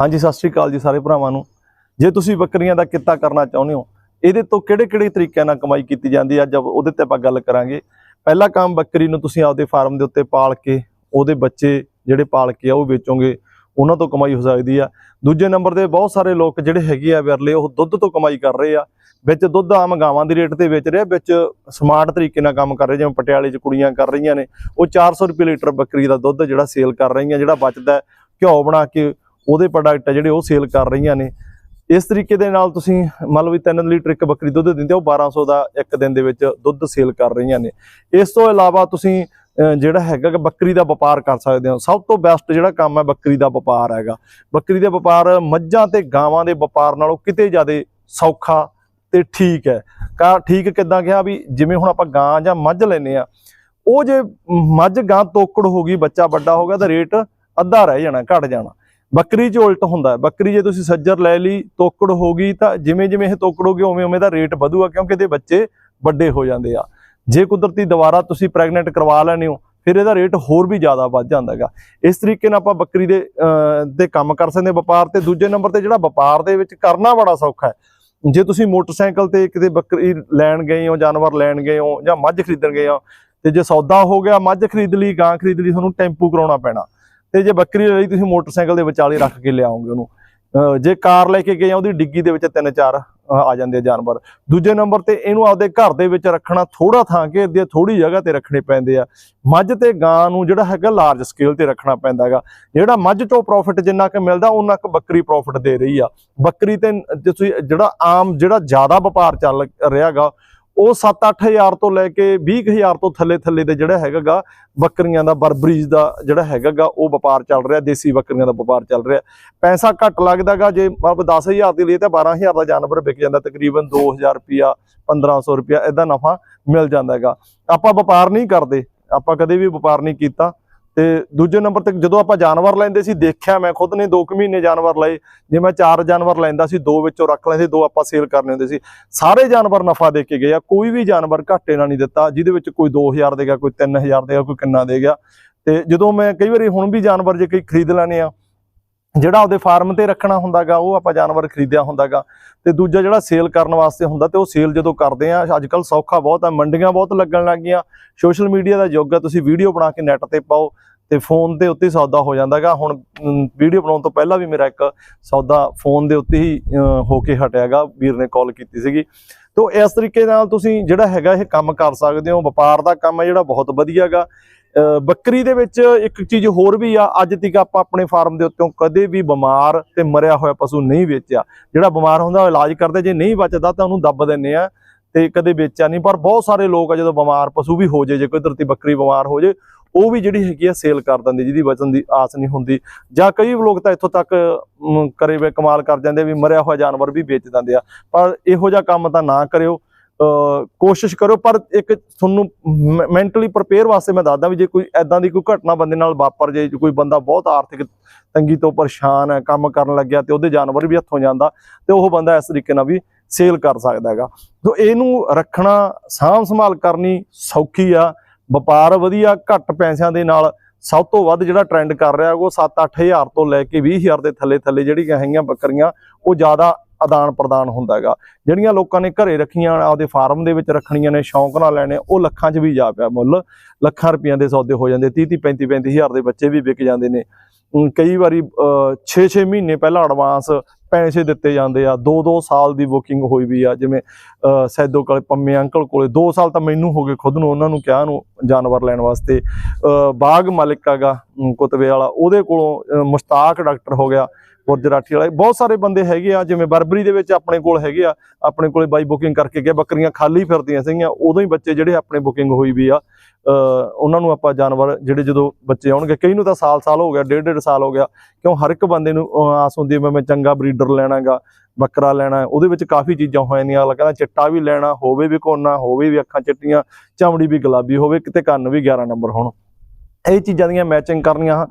ਹਾਂਜੀ, ਸਤਿ ਸ਼੍ਰੀ ਅਕਾਲ ਜੀ ਸਾਰੇ ਭਰਾਵਾਂ ਨੂੰ। ਜੇ ਤੁਸੀਂ ਬੱਕਰੀਆਂ ਦਾ ਕਿੱਤਾ ਕਰਨਾ ਚਾਹੁੰਦੇ ਹੋ, ਇਹਦੇ ਤੋਂ ਕਿਹੜੇ-ਕਿਹੜੇ ਤਰੀਕਿਆਂ ਨਾਲ ਕਮਾਈ ਕੀਤੀ ਜਾਂਦੀ ਹੈ? ਅੱਜ ਉਹਦੇ ਤੇ ਆਪਾਂ ਗੱਲ ਕਰਾਂਗੇ। ਪਹਿਲਾ ਕੰਮ ਬੱਕਰੀ ਨੂੰ ਤੁਸੀਂ ਆਪਦੇ ਫਾਰਮ ਦੇ ਉੱਤੇ ਪਾਲ ਕੇ, ਉਹਦੇ ਬੱਚੇ ਜਿਹੜੇ ਪਾਲ ਕੇ ਆ, ਉਹ ਵੇਚੋਗੇ। ਉਹਨਾਂ ਤੋਂ ਕਮਾਈ ਹੋ ਸਕਦੀ ਆ। ਦੂਜੇ ਨੰਬਰ ਤੇ ਬਹੁਤ ਸਾਰੇ ਲੋਕ ਜਿਹੜੇ ਹੈਗੇ ਆ ਵਿਰਲੇ, ਉਹ ਦੁੱਧ ਤੋਂ ਕਮਾਈ ਕਰ ਰਹੇ ਆ। ਵਿੱਚ ਦੁੱਧ ਆਮ ਗਾਵਾਂ ਦੀ ਰੇਟ ਤੇ ਵੇਚ ਰਹੇ ਆ, ਵਿੱਚ ਸਮਾਰਟ ਤਰੀਕੇ ਨਾਲ ਕੰਮ ਕਰ ਰਹੇ ਜਿਵੇਂ ਪਟਿਆਲੇ 'ਚ ਕੁੜੀਆਂ ਕਰ ਰਹੀਆਂ ਨੇ। ਉਹ 400 ਰੁਪਏ ਲੀਟਰ ਬੱਕਰੀ ਦਾ ਦੁੱਧ ਜਿਹੜਾ ਸੇਲ ਕਰ ਰਹੀਆਂ, ਜਿਹੜਾ ਬਚਦਾ ਘਿਓ ਬਣਾ ਕੇ ਉਹਦੇ ਪ੍ਰੋਡਕਟ ਆ ਜਿਹੜੇ ਉਹ ਸੇਲ ਕਰ ਰਹੀਆਂ ਨੇ। ਇਸ ਤਰੀਕੇ ਦੇ ਨਾਲ ਤੁਸੀਂ ਮੰਨ ਲਓ ਵੀ 3 ਲੀਟਰ ਇੱਕ ਬੱਕਰੀ ਦੁੱਧ ਦਿੰਦੇ ਆ, ਉਹ 1200 ਦਾ ਇੱਕ ਦਿਨ ਦੇ ਵਿੱਚ ਦੁੱਧ ਸੇਲ ਕਰ ਰਹੀਆਂ ਨੇ। ਇਸ ਤੋਂ ਇਲਾਵਾ ਤੁਸੀਂ ਜਿਹੜਾ ਹੈਗਾ ਕਿ ਬੱਕਰੀ ਦਾ ਵਪਾਰ ਕਰ ਸਕਦੇ ਹੋ। ਸਭ ਤੋਂ ਬੈਸਟ ਜਿਹੜਾ ਕੰਮ ਹੈ ਬੱਕਰੀ ਦਾ ਵਪਾਰ ਹੈਗਾ। ਬੱਕਰੀ ਦਾ ਵਪਾਰ ਮੱਝਾਂ ਤੇ ਗਾਵਾਂ ਦੇ ਵਪਾਰ ਨਾਲੋਂ ਕਿਤੇ ਜ਼ਿਆਦਾ ਸੌਖਾ ਤੇ ਠੀਕ ਹੈ। ਕਾ ਠੀਕ ਕਿਦਾਂ ਕਿਹਾ ਵੀ ਜਿਵੇਂ ਹੁਣ ਆਪਾਂ ਗਾਂ ਜਾਂ ਮੱਝ ਲੈਨੇ ਆ ਉਹ ਜੇ ਮੱਝ ਗਾਂ ਤੋਕੜ ਹੋ ਗਈ ਬੱਚਾ ਵੱਡਾ ਹੋ ਗਿਆ ਤਾਂ ਰੇਟ ਅੱਧਾ ਰਹਿ ਜਾਣਾ ਘਟ ਜਾਣਾ। ਬੱਕਰੀ 'ਚ ਉਲਟ ਹੁੰਦਾ ਬੱਕਰੀ ਜੇ ਤੁਸੀਂ ਸੱਜਰ ਲੈ ਲਈ, ਤੋਕੜ ਹੋ ਗਈ ਤਾਂ ਜਿਵੇਂ ਜਿਵੇਂ ਇਹ ਤੋਕੜ ਹੋ ਉਵੇਂ ਉਵੇਂ ਦਾ ਰੇਟ ਵਧੂਗਾ ਕਿਉਂਕਿ ਇਹਦੇ ਬੱਚੇ ਵੱਡੇ ਹੋ ਜਾਂਦੇ ਆ। ਜੇ ਕੁਦਰਤੀ ਦੁਬਾਰਾ ਤੁਸੀਂ ਪ੍ਰੈਗਨੈਂਟ ਕਰਵਾ ਲੈਣੇ ਹੋ, ਫਿਰ ਇਹਦਾ ਰੇਟ ਹੋਰ ਵੀ ਜ਼ਿਆਦਾ ਵੱਧ ਜਾਂਦਾ ਹੈਗਾ। ਇਸ ਤਰੀਕੇ ਨਾਲ ਆਪਾਂ ਬੱਕਰੀ ਦੇ 'ਤੇ ਕੰਮ ਕਰ ਸਕਦੇ ਵਪਾਰ ਤੇ। ਦੂਜੇ ਨੰਬਰ ਤੇ ਜਿਹੜਾ ਵਪਾਰ ਦੇ ਵਿੱਚ ਕਰਨਾ ਬੜਾ ਸੌਖਾ ਹੈ। ਜੇ ਤੁਸੀਂ ਮੋਟਰਸਾਈਕਲ ਤੇ ਕਿਤੇ ਬੱਕਰੀ ਲੈਣ ਗਏ ਹੋ, ਜਾਨਵਰ ਲੈਣ ਗਏ ਹੋ ਜਾਂ ਮੱਝ ਖਰੀਦਣ ਗਏ ਹੋ, ਤੇ ਜੇ ਸੌਦਾ ਹੋ ਗਿਆ, ਮੱਝ ਖਰੀਦ ਲਈ, ਗਾਂ ਖਰੀਦ ਲਈ, ਤੁਹਾਨੂੰ ਟੈਂਪੂ ਕਰਾਉਣਾ ਪੈਣਾ। ਤੇ ਜੇ ਬੱਕਰੀ ਲਈ ਤੁਸੀਂ ਮੋਟਰਸਾਈਕਲ ਦੇ ਵਿਚਾਲੇ ਰੱਖ ਕੇ ਲਿਆਓਗੇ ਉਹਨੂੰ ਜੇ ਕਾਰ ਲੈ ਕੇ ਗਏ ਆ, ਉਹਦੀ ਡਿੱਗੀ ਦੇ ਵਿੱਚ ਤਿੰਨ ਚਾਰ ਆ ਜਾਂਦੇ ਆ ਜਾਨਵਰ। ਦੂਜੇ ਨੰਬਰ ਤੇ ਇਹਨੂੰ ਆਪਦੇ ਘਰ ਦੇ ਵਿੱਚ ਰੱਖਣਾ ਥੋੜਾ ਥਾਂ ਘੇਰਦੀ ਆ ਥੋੜੀ ਜਗ੍ਹਾ ਤੇ ਰੱਖਣੇ ਪੈਂਦੇ ਆ। ਮੱਝ ਤੇ ਗਾਂ ਨੂੰ ਜਿਹੜਾ ਹੈਗਾ ਲਾਰਜ ਸਕੇਲ ਤੇ ਰੱਖਣਾ ਪੈਂਦਾ ਹੈਗਾ। ਜਿਹੜਾ ਮੱਝ ਤੋਂ ਪ੍ਰੋਫਿਟ ਜਿੰਨਾ ਕਿ ਮਿਲਦਾ ਉਹਨਾਂ ਕੁ ਬੱਕਰੀ ਪ੍ਰੋਫਿਟ ਦੇ ਰਹੀ ਆ। ਬੱਕਰੀ ਤੇ ਤੁਸੀਂ ਜਿਹੜਾ ਆਮ, ਜਿਹੜਾ ਜ਼ਿਆਦਾ ਵਪਾਰ ਚੱਲ ਰਿਹਾਗਾ ਉਹ 7-8000 ਤੋਂ ਲੈ ਕੇ 20000 ਤੋਂ ਥੱਲੇ ਥੱਲੇ ਦੇ ਜਿਹੜਾ ਹੈਗਾਗਾ, ਬੱਕਰੀਆਂ ਦਾ ਬਰਬਰੀਜ ਦਾ ਜਿਹੜਾ ਹੈਗਾਗਾ, ਉਹ ਵਪਾਰ ਚੱਲ ਰਿਹਾ, ਦੇਸੀ ਬੱਕਰੀਆਂ ਦਾ ਵਪਾਰ ਚੱਲ ਰਿਹਾ। ਪੈਸਾ ਘੱਟ ਲੱਗਦਾਗਾ, ਜੇ ਆਪ 10000 ਦੇ ਲਈ ਤਾਂ 12000 ਦਾ ਜਾਨਵਰ ਵਿਕ ਜਾਂਦਾ, ਤਕਰੀਬਨ 2000 ਰੁਪਿਆ 1500 ਰੁਪਿਆ ਇਦਾਂ ਨਫਾ ਮਿਲ ਜਾਂਦਾ ਹੈਗਾ ਆਪਾਂ ਵਪਾਰ ਨਹੀਂ ਕਰਦੇ, ਆਪਾਂ ਕਦੇ ਵੀ ਵਪਾਰ ਨਹੀਂ ਕੀਤਾ। ਤੇ ਦੂਜੇ ਨੰਬਰ ਤੇ ਜਦੋਂ ਆਪਾਂ ਜਾਨਵਰ ਲੈਂਦੇ ਸੀ, ਦੇਖਿਆ ਮੈਂ, ਖੁਦ ਨੇ 2 ਕੁ ਮਹੀਨੇ ਜਾਨਵਰ ਲਏ। ਜੇ ਮੈਂ ਚਾਰ ਜਾਨਵਰ ਲੈਂਦਾ ਸੀ, ਦੋ ਵਿੱਚੋਂ ਰੱਖ ਲੈਂਦੇ, ਦੋ ਆਪਾਂ ਸੇਲ ਕਰਨੇ ਹੁੰਦੇ ਸੀ। ਸਾਰੇ ਜਾਨਵਰ ਨਫਾ ਦੇ ਕੇ ਗਏ ਆ ਕੋਈ ਵੀ ਜਾਨਵਰ ਘਾਟੇ ਨਾਲ ਨਹੀਂ ਦਿੱਤਾ, ਜਿਹਦੇ ਵਿੱਚ ਕੋਈ 2000 ਦੇਗਾ ਕੋਈ 3000 ਦੇਗਾ ਕੋਈ ਕਿੰਨਾ ਦੇ ਗਿਆ। ਤੇ ਜਦੋਂ ਮੈਂ ਕਈ ਵਾਰੀ ਹੁਣ ਵੀ ਜਾਨਵਰ ਜੇ ਕੋਈ ਖਰੀਦ ਲੈਣੇ ਆ ਜਿਹੜਾ ਉਹਦੇ ਫਾਰਮ ਤੇ ਰੱਖਣਾ ਹੁੰਦਾਗਾ, ਉਹ ਆਪਾਂ ਜਾਨਵਰ ਖਰੀਦਿਆ ਹੁੰਦਾਗਾ। ਤੇ ਦੂਜਾ ਜਿਹੜਾ ਸੇਲ ਕਰਨ ਵਾਸਤੇ ਹੁੰਦਾ ਤੇ ਉਹ ਸੇਲ ਜਦੋਂ ਕਰਦੇ ਆ ਅੱਜ ਕੱਲ ਸੌਖਾ ਬਹੁਤ ਆ, ਮੰਡੀਆਂ ਬਹੁਤ ਲੱਗਣ ਲੱਗ ਗਈਆਂ ਸੋਸ਼ਲ ਮੀਡੀਆ ਦਾ ਯੁੱਗ ਆ, ਤੁਸੀਂ ਵੀਡੀਓ ਬਣਾ ਕੇ ਨੈਟ ਤੇ ਪਾਓ ਤੇ ਫੋਨ ਦੇ ਉੱਤੇ ਸੌਦਾ ਹੋ ਜਾਂਦਾਗਾ। ਹੁਣ ਵੀਡੀਓ ਬਣਾਉਣ ਤੋਂ ਪਹਿਲਾਂ ਵੀ ਮੇਰਾ ਇੱਕ ਸੌਦਾ ਫੋਨ ਦੇ ਉੱਤੇ ਹੀ ਹੋ ਕੇ ਹਟਿਆਗਾ, ਵੀਰ ਨੇ ਕਾਲ ਕੀਤੀ ਸੀਗੀ। ਤੋਂ ਇਸ ਤਰੀਕੇ ਨਾਲ ਤੁਸੀਂ ਜਿਹੜਾ ਹੈਗਾ ਇਹ ਕੰਮ ਕਰ ਸਕਦੇ ਹੋ, ਵਪਾਰ ਦਾ ਕੰਮ ਹੈ ਜਿਹੜਾ ਬਹੁਤ ਵਧੀਆਗਾ। ਬੱਕਰੀ ਦੇ ਵਿੱਚ ਇੱਕ ਚੀਜ਼ ਹੋਰ ਵੀ ਆ, ਅੱਜ ਤੱਕ ਆਪਾਂ ਆਪਣੇ ਫਾਰਮ ਦੇ ਉੱਤੋਂ ਕਦੇ ਵੀ ਬਿਮਾਰ ਤੇ ਮਰਿਆ ਹੋਇਆ ਪਸ਼ੂ ਨਹੀਂ ਵੇਚਿਆ। ਜਿਹੜਾ ਬਿਮਾਰ ਹੁੰਦਾ ਉਹ ਇਲਾਜ ਕਰਦੇ, ਜੇ ਨਹੀਂ ਬਚਦਾ ਤਾਂ ਉਹਨੂੰ ਦੱਬ ਦਿੰਨੇ ਆ ਤੇ ਕਦੇ ਵੇਚਿਆ ਨਹੀਂ। ਪਰ ਬਹੁਤ ਸਾਰੇ ਲੋਕ ਆ ਜਦੋਂ ਬਿਮਾਰ ਪਸ਼ੂ ਵੀ ਹੋ ਜੇ ਜੇ ਕੋਈ ਧਰਤੀ ਬੱਕਰੀ ਬਿਮਾਰ ਹੋ ਜੇ ਉਹ ਵੀ ਜਿਹੜੀ ਹੈਗੀ ਆ ਸੇਲ ਕਰ ਦਿੰਦੇ, ਜਿਹਦੀ ਬਚਣ ਦੀ ਆਸ ਨਹੀਂ ਹੁੰਦੀ। ਜਾਂ ਕਈ ਲੋਕ ਤਾਂ ਇੱਥੋਂ ਤੱਕ ਕਰੇ ਵੇ ਕਮਾਲ ਕਰ ਜਾਂਦੇ ਵੀ ਮਰਿਆ ਹੋਇਆ ਜਾਨਵਰ ਵੀ ਵੇਚ ਦਿੰਦੇ ਆ। ਪਰ ਇਹੋ ਜਿਹਾ ਕੰਮ ਤਾਂ ਨਾ ਕਰਿਓ। ਕੋਸ਼ਿਸ਼ ਕਰੋ, ਪਰ ਇੱਕ ਤੁਹਾਨੂੰ ਮੈਂਟਲੀ ਪ੍ਰਪੇਅਰ ਵਾਸਤੇ ਮੈਂ ਦੱਸਦਾ ਵੀ ਜੇ ਕੋਈ ਐਦਾਂ ਦੀ ਕੋਈ ਘਟਨਾ ਬੰਦੇ ਨਾਲ ਵਾਪਰ ਜੇ ਕੋਈ ਬੰਦਾ ਬਹੁਤ ਆਰਥਿਕ ਤੰਗੀ ਤੋਂ ਪਰੇਸ਼ਾਨ ਹੈ, ਕੰਮ ਕਰਨ ਲੱਗਿਆ ਤੇ ਉਹਦੇ ਜਾਨਵਰ ਵੀ ਹੱਥੋਂ ਜਾਂਦਾ, ਤੇ ਉਹ ਬੰਦਾ ਇਸ ਤਰੀਕੇ ਨਾਲ ਵੀ ਸੇਲ ਕਰ ਸਕਦਾ ਹੈਗਾ। ਸੋ ਇਹਨੂੰ ਰੱਖਣਾ, ਸਾਂਭ ਸੰਭਾਲ ਕਰਨੀ ਸੌਖੀ ਆ। ਵਪਾਰ ਵਧੀਆ, ਘੱਟ ਪੈਸਿਆਂ ਦੇ ਨਾਲ ਸਭ ਤੋਂ ਵੱਧ ਜਿਹੜਾ ਟ੍ਰੈਂਡ ਕਰ ਰਿਹਾ, ਉਹ 7-8000 ਤੋਂ ਲੈ ਕੇ 20000 ਦੇ ਥੱਲੇ ਥੱਲੇ ਜਿਹੜੀਆਂ ਹੈਗੀਆਂ ਬੱਕਰੀਆਂ, ਉਹ ਜ਼ਿਆਦਾ ਆਦਾਨ ਪ੍ਰਦਾਨ ਹੁੰਦਾ ਹੈਗਾ। ਜਿਹੜੀਆਂ ਲੋਕਾਂ ਨੇ ਘਰੇ ਰੱਖੀਆਂ, ਆਪਦੇ ਫਾਰਮ ਦੇ ਵਿੱਚ ਰੱਖਣੀਆਂ ਨੇ, ਸ਼ੌਂਕ ਨਾਲ ਲੈਣੇ, ਉਹ ਲੱਖਾਂ 'ਚ ਵੀ ਜਾ ਪਿਆ ਮੁੱਲ। ਲੱਖਾਂ ਰੁਪਈਆਂ ਦੇ ਸੌਦੇ ਹੋ ਜਾਂਦੇ 30 30 35 35000 ਦੇ ਬੱਚੇ ਵੀ ਵਿਕ ਜਾਂਦੇ ਨੇ। ਕਈ ਵਾਰੀ 6-6 ਮਹੀਨੇ ਪਹਿਲਾਂ ਐਡਵਾਂਸ ਪੈਸੇ ਦਿੱਤੇ ਜਾਂਦੇ ਆ। 2-2 ਸਾਲ ਦੀ ਬੁਕਿੰਗ ਹੋਈ ਵੀ ਆ, ਜਿਵੇਂ, ਅਹ ਸੈਦੋ ਕੋਲੇ, ਪੰਮੇ ਅੰਕਲ ਕੋਲੇ 2 ਸਾਲ ਤਾਂ ਮੈਨੂੰ ਹੋ ਗਏ ਖੁਦ ਨੂੰ, ਉਹਨਾਂ ਨੂੰ ਕਿਹਾ ਨੂੰ ਜਾਨਵਰ ਲੈਣ ਵਾਸਤੇ। ਅਹ ਬਾਗ ਮਾਲਿਕ ਹੈਗਾ, ਅਮ ਕੁਤਵੇ ਵਾਲਾ, ਉਹਦੇ ਕੋਲੋਂ ਮੁਸ਼ਤਾਕ ਡਾਕਟਰ ਹੋ ਗਿਆ। ਗੁਰਜਰਾਠੀ ਵਾਲੇ। ਬਹੁਤ ਸਾਰੇ ਬੰਦੇ ਹੈਗੇ ਆ, ਜਿਵੇਂ ਬਰਬਰੀ ਦੇ ਵਿੱਚ ਆਪਣੇ ਕੋਲ ਹੈਗੇ ਆ, ਆਪਣੇ ਕੋਲੇ ਬਾਈ ਬੁਕਿੰਗ ਕਰਕੇ ਗਿਆ ਬੱਕਰੀਆਂ ਖਾਲੀ ਫਿਰਦੀਆਂ ਸੀਗੀਆਂ, ਉਦੋਂ ਹੀ ਬੱਚੇ ਜਿਹੜੇ ਆਪਣੇ ਬੁਕਿੰਗ ਹੋਈ ਵੀ ਆ ਉਹਨਾਂ ਨੂੰ ਆਪਾਂ ਜਾਨਵਰ ਜਿਹੜੇ ਜਦੋਂ ਬੱਚੇ ਆਉਣਗੇ, ਕਈ ਨੂੰ ਤਾਂ ਸਾਲ-ਸਾਲ ਹੋ ਗਿਆ, ਡੇਢ ਡੇਢ ਸਾਲ ਹੋ ਗਿਆ, ਕਿਉਂ ਹਰ ਇੱਕ ਬੰਦੇ ਨੂੰ ਆਸ ਹੁੰਦੀ ਹੈ ਵੀ ਮੈਂ ਚੰਗਾ ਬਰੀਡਰ ਲੈਣਾਗਾ, ਬੱਕਰਾ ਲੈਣਾ, ਉਹਦੇ ਵਿੱਚ ਕਾਫੀ ਚੀਜ਼ਾਂ ਹੋ ਜਾਂਦੀਆਂ, ਅਗਲਾ ਕਹਿੰਦਾ ਚਿੱਟਾ ਵੀ ਲੈਣਾ, ਹੋਵੇ ਵੀ ਕੋਨਾ ਹੋਵੇ ਵੀ ਅੱਖਾਂ ਚਿੱਟੀਆਂ, ਚਮੜੀ ਵੀ ਗੁਲਾਬੀ, ਹੋਵੇ ਕਿਤੇ ਕੰਨ ਵੀ 11 ਨੰਬਰ ਹੋਣ। ਇਹ ਚੀਜ਼ਾਂ ਦੀਆਂ ਮੈਚਿੰਗ ਕਰਨੀਆਂ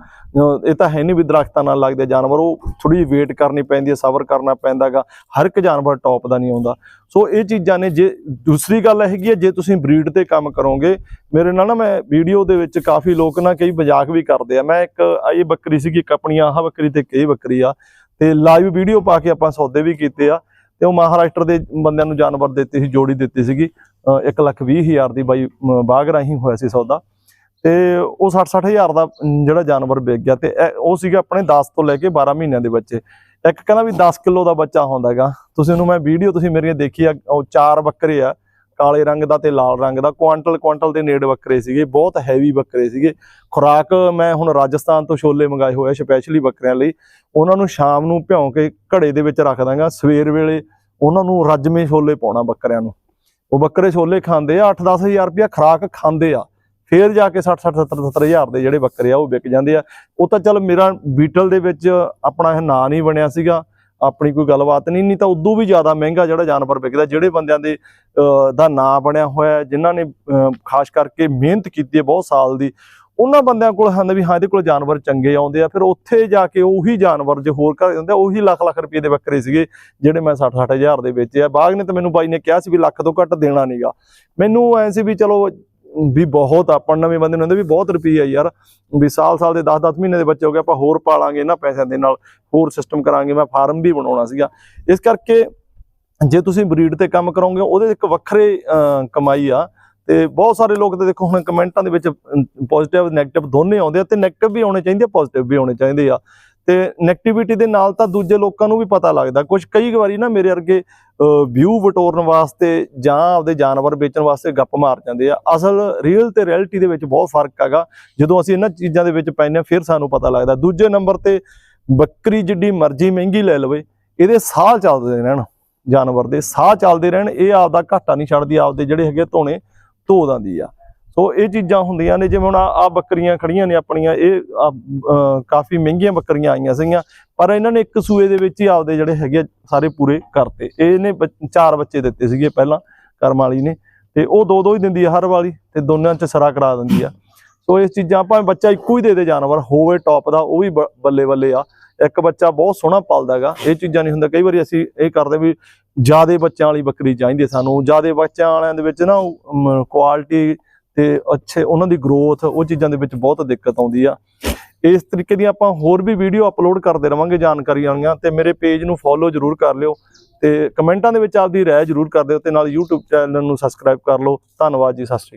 ਇਹ ਤਾਂ ਹੈ ਨਹੀਂ ਵੀ ਦਰਖਤਾਂ ਨਾਲ ਲੱਗਦੇ ਜਾਨਵਰ, ਉਹ ਥੋੜੀ ਜਿਹੀ ਵੇਟ ਕਰਨੀ ਪੈਂਦੀ ਹੈ ਸਬਰ ਕਰਨਾ ਪੈਂਦਾਗਾ। ਹਰ ਇੱਕ ਜਾਨਵਰ ਟੌਪ ਦਾ ਨਹੀਂ ਆਉਂਦਾ। ਸੋ ਇਹ ਚੀਜ਼ਾਂ ਨੇ, ਜੇ ਦੂਸਰੀ ਗੱਲ ਹੈਗੀ ਹੈ, ਜੇ ਤੁਸੀਂ ਬਰੀਡ ਤੇ ਕੰਮ ਕਰੋਗੇ, ਮੇਰੇ ਨਾਲ ਨਾ ਮੈਂ ਵੀਡੀਓ ਦੇ ਵਿੱਚ ਕਾਫੀ ਲੋਕ ਨਾ ਕਈ ਮਜ਼ਾਕ ਵੀ ਕਰਦੇ ਆ। ਮੈਂ ਇੱਕ ਇਹ ਬੱਕਰੀ ਸੀਗੀ, ਇੱਕ ਆਪਣੀ ਆਹ ਬੱਕਰੀ ਤੇ ਕਈ ਬੱਕਰੀ ਆ। ਤੇ ਲਾਈਵ ਵੀਡੀਓ ਪਾ ਕੇ ਆਪਾਂ ਸੌਦੇ ਵੀ ਕੀਤੇ ਆ। ਤੇ ਉਹ ਮਹਾਰਾਸ਼ਟਰ ਦੇ ਬੰਦਿਆਂ ਨੂੰ ਜਾਨਵਰ ਦਿੱਤੇ ਸੀ, ਜੋੜੀ ਦਿੱਤੀ ਸੀਗੀ। 1 ਲੱਖ ਵੀਹ ਹਜ਼ਾਰ ਦੀ ਬਾਈ ਬਾਗ ਰਾਹੀਂ ਹੋਇਆ ਸੀ ਸੌਦਾ। ਤੇ ਉਹ 60 60 ਹਜ਼ਾਰ ਦਾ ਜਿਹੜਾ ਜਾਨਵਰ ਵਿਕ ਗਿਆ ਤੇ ਇਹ- ਉਹ ਸੀਗਾ ਆਪਣੇ 10 ਤੋਂ ਲੈ ਕੇ 12 ਮਹੀਨਿਆਂ ਦੇ ਬੱਚੇ। ਇੱਕ ਕਹਿੰਦਾ ਵੀ 10 ਕਿਲੋ ਦਾ ਬੱਚਾ ਹੁੰਦਾ ਹੈਗਾ। ਤੁਸੀਂ ਉਹਨੂੰ ਮੈਂ ਵੀਡੀਓ ਤੁਸੀਂ ਮੇਰੀਆਂ ਦੇਖੀ ਆ, ਉਹ ਚਾਰ ਬੱਕਰੇ ਆ, ਕਾਲੇ ਰੰਗ ਦਾ ਤੇ ਲਾਲ ਰੰਗ ਦਾ, ਕੁਆਂਟਲ ਕੁਆਂਟਲ ਦੇ ਨੇੜੇ ਬੱਕਰੇ ਸੀਗੇ, ਬਹੁਤ ਹੈਵੀ ਬੱਕਰੇ ਸੀਗੇ। ਖੁਰਾਕ ਮੈਂ ਹੁਣ ਰਾਜਸਥਾਨ ਤੋਂ ਛੋਲੇ ਮੰਗਾਏ ਹੋਏ ਆ ਸਪੈਸ਼ਲੀ ਬੱਕਰਿਆਂ ਲਈ। ਉਹਨਾਂ ਨੂੰ ਸ਼ਾਮ ਨੂੰ ਭਿਉਂ ਕੇ ਘੜੇ ਦੇ ਵਿੱਚ ਰੱਖ ਦਾਂਗਾ। ਸਵੇਰ ਵੇਲੇ ਉਹਨਾਂ ਨੂੰ ਰੱਜਵੇਂ ਛੋਲੇ ਪਾਉਣਾ ਬੱਕਰਿਆਂ ਨੂੰ। ਉਹ ਬੱਕਰੇ ਛੋਲੇ ਖਾਂਦੇ ਆ 8-10 ਹਜ਼ਾਰ ਰੁਪਇਆ ਖੁਰਾਕ ਖਾਂਦੇ ਆ। ਫੇਰ ਜਾ ਕੇ 60-60 70 ਹਜ਼ਾਰ ਦੇ ਜਿਹੜੇ ਬੱਕਰੇ ਆ ਉਹ ਵਿਕ ਜਾਂਦੇ ਆ। ਉਹ ਤਾਂ ਚੱਲ ਮੇਰਾ ਬੀਟਲ ਦੇ ਵਿੱਚ ਆਪਣਾ ਇਹ ਨਾਂ ਨਹੀਂ ਬਣਿਆ ਸੀਗਾ ਆਪਣੀ ਕੋਈ ਗੱਲਬਾਤ ਨਹੀਂ ਨਹੀਂ ਤਾਂ ਉਦੋਂ ਵੀ ਜ਼ਿਆਦਾ ਮਹਿੰਗਾ ਜਿਹੜਾ ਜਾਨਵਰ ਵਿਕਦਾ ਜਿਹੜੇ ਬੰਦਿਆਂ ਦੇ ਦਾ ਨਾਂ ਬਣਿਆ ਹੋਇਆ ਹੈ, ਜਿਨ੍ਹਾਂ ਨੇ ਖਾਸ ਕਰਕੇ ਮਿਹਨਤ ਕੀਤੀ ਹੈ ਬਹੁਤ ਸਾਲ ਦੀ ਉਹਨਾਂ ਬੰਦਿਆਂ ਕੋਲ ਹਨ ਵੀ ਹਾਂ ਇਹਦੇ ਕੋਲ ਜਾਨਵਰ ਚੰਗੇ ਆਉਂਦੇ ਆ ਫਿਰ ਉੱਥੇ ਜਾ ਕੇ ਉਹੀ ਜਾਨਵਰ ਜੇ ਹੋਰ ਘਰ ਹੁੰਦੇ ਉਹੀ ਲੱਖ ਲੱਖ ਰੁਪਏ ਦੇ ਬੱਕਰੇ ਸੀਗੇ ਜਿਹੜੇ ਮੈਂ 60 60 ਹਜ਼ਾਰ ਦੇ ਵੇਚੇ ਆ। ਬਾਗ ਨੇ ਤਾਂ ਮੈਨੂੰ ਬਾਈ ਨੇ ਕਿਹਾ ਸੀ ਵੀ ਲੱਖ ਤੋਂ ਘੱਟ ਦੇਣਾ ਨਹੀਂਗਾ ਮੈਨੂੰ ਐ ਸੀ ਵੀ ਚਲੋ ਵੀ ਬਹੁਤ ਆਪਾਂ ਨਵੇਂ ਬੰਦੇ ਨੂੰ ਕਹਿੰਦੇ ਵੀ ਬਹੁਤ ਰੁਪਈਆ ਯਾਰ, ਵੀ ਸਾਲ ਸਾਲ ਦੇ 10-10 ਮਹੀਨੇ ਦੇ ਬੱਚੇ ਹੋ ਗਏ, ਆਪਾਂ ਹੋਰ ਪਾਲਾਂਗੇ, ਇਹਨਾਂ ਪੈਸਿਆਂ ਦੇ ਨਾਲ ਹੋਰ ਸਿਸਟਮ ਕਰਾਂਗੇ, ਮੈਂ ਫਾਰਮ ਵੀ ਬਣਾਉਣਾ ਸੀਗਾ। ਇਸ ਕਰਕੇ ਜੇ ਤੁਸੀਂ ਬਰੀਡ ਤੇ ਕੰਮ ਕਰੋਗੇ, ਉਹਦੇ ਇੱਕ ਵੱਖਰੇ ਕਮਾਈ ਆ, ਤੇ ਬਹੁਤ ਸਾਰੇ ਲੋਕ ਤੇ ਦੇਖੋ ਹੁਣ ਕਮੈਂਟਾਂ ਦੇ ਵਿੱਚ ਪੋਜ਼ਿਟਿਵ ਨੈਗੇਟਿਵ ਦੋਨੇ ਆਉਂਦੇ ਆ ਤੇ ਨੈਗੇਟਿਵ ਵੀ ਆਉਣੇ ਚਾਹੀਦੇ ਆ ਪੋਜ਼ਿਟਿਵ ਵੀ ਆਉਣੇ ਚਾਹੀਦੇ ਆ। ਤੇ ਨੈਗੇਟਿਵਿਟੀ ਦੇ ਨਾਲ ਤਾਂ ਦੂਜੇ ਲੋਕਾਂ ਨੂੰ ਵੀ ਪਤਾ ਲੱਗਦਾ। ਕੁਝ ਕਈ ਵਾਰੀ ਨਾ ਮੇਰੇ ਵਰਗੇ ਵਿਊ ਵਟੋਰਨ ਵਾਸਤੇ ਜਾਂ ਆਪਦੇ ਜਾਨਵਰ ਵੇਚਣ ਵਾਸਤੇ ਗੱਪ ਮਾਰ ਜਾਂਦੇ ਆ। ਅਸਲ ਰੀਅਲ ਤੇ ਰਿਐਲਿਟੀ ਦੇ ਵਿੱਚ ਬਹੁਤ ਫ਼ਰਕ ਹੈਗਾ। ਜਦੋਂ ਅਸੀਂ ਇਹਨਾਂ ਚੀਜ਼ਾਂ ਦੇ ਵਿੱਚ ਪੈਂਦੇ ਹਾਂ, ਫਿਰ ਸਾਨੂੰ ਪਤਾ ਲੱਗਦਾ। ਦੂਜੇ ਨੰਬਰ ਤੇ ਬੱਕਰੀ ਜਿੱਡੀ ਮਰਜ਼ੀ ਮਹਿੰਗੀ ਲੈ ਲਵੇ, ਇਹਦੇ ਸਾਹ ਚੱਲਦੇ ਰਹਿਣ, ਜਾਨਵਰ ਦੇ ਸਾਹ ਚੱਲਦੇ ਰਹਿਣ। ਇਹ ਆਪਦਾ ਘਾਟਾ ਨਹੀਂ ਛੱਡਦੀ, ਆਪਦੇ ਜਿਹੜੇ ਹੈਗੇ ਧੋਣੇ ਧੋ ਦਿੰਦੀ ਆ। ਸੋ ਇਹ ਚੀਜ਼ਾਂ ਹੁੰਦੀਆਂ ਨੇ, ਜਿਵੇਂ ਹੁਣ ਆ ਬੱਕਰੀਆਂ ਖੜੀਆਂ ਨੇ ਆਪਣੀਆਂ, ਇਹ ਕਾਫੀ ਮਹਿੰਗੀਆਂ ਬੱਕਰੀਆਂ ਆਈਆਂ ਸੀਗੀਆਂ, ਪਰ ਇਹਨਾਂ ਨੇ ਇੱਕ ਸੂਏ ਦੇ ਵਿੱਚ ਹੀ ਆਪਦੇ ਜਿਹੜੇ ਹੈਗੇ ਆ, ਸਾਰੇ ਪੂਰੇ ਕਰਤੇ। ਇਹਨੇ ਬੱਚ- ਚਾਰ ਬੱਚੇ ਦਿੱਤੇ ਸੀਗੇ ਪਹਿਲਾਂ, ਕਰਮ ਵਾਲੀ ਨੇ, ਤੇ ਉਹ ਦੋ ਦੋ ਹੀ ਦਿੰਦੀ ਆ ਹਰ ਵਾਲੀ ਤੇ ਦੋਨਾਂ ਚ ਸਰਾ ਕਰਾ ਦਿੰਦੀ ਆ। ਸੋ ਇਸ ਚੀਜ਼ਾਂ ਭਾਵੇਂ ਬੱਚਾ ਇੱਕੋ ਹੀ ਦੇ ਦੇ ਜਾਨਵਰ, ਹੋਵੇ ਟੌਪ ਦਾ, ਉਹ ਵੀ ਬ- ਬੱਲੇ ਬੱਲੇ ਆ। ਇੱਕ ਬੱਚਾ ਬਹੁਤ ਸੋਹਣਾ ਪਲਦਾ ਹੈਗਾ, ਇਹ ਚੀਜ਼ਾਂ ਨਹੀਂ ਹੁੰਦਾ, ਕਈ ਵਾਰੀ ਅਸੀਂ ਇਹ ਕਰਦੇ ਵੀ ਜਿਆਦੇ ਬੱਚਿਆਂ ਵਾਲੀ ਬੱਕਰੀ ਚਾਹੀਦੀ ਸਾਨੂੰ, ਜਿਆਦੇ ਬੱਚਿਆਂ ਵਾਲਿਆਂ ਦੇ ਵਿੱਚ ਨਾ ਕੁਆਲਿਟੀ ਤੇ ਅੱਛੇ ਉਹਨਾਂ ਦੀ ਗਰੋਥ ਉਹ ਚੀਜ਼ਾਂ ਦੇ ਵਿੱਚ ਬਹੁਤ ਦਿੱਕਤ ਆਉਂਦੀ ਆ। ਇਸ ਤਰੀਕੇ ਦੀ ਆਪਾਂ ਹੋਰ ਵੀ ਵੀਡੀਓ ਅਪਲੋਡ ਕਰਦੇ ਰਵਾਂਗੇ ਜਾਣਕਾਰੀ ਵਾਲੀਆਂ ਤੇ ਮੇਰੇ ਪੇਜ ਨੂੰ ਫੋਲੋ ਜਰੂਰ ਕਰ ਲਿਓ ਤੇ ਕਮੈਂਟਾਂ ਦੇ ਵਿੱਚ ਆਪਦੀ ਰਾਏ ਜਰੂਰ ਕਰ ਦਿਓ ਤੇ ਨਾਲ YouTube ਚੈਨਲ ਨੂੰ ਸਬਸਕ੍ਰਾਈਬ ਕਰ ਲਓ। ਧੰਨਵਾਦ ਜੀ, ਸਤਿ ਸ਼੍ਰੀ ਅਕਾਲ।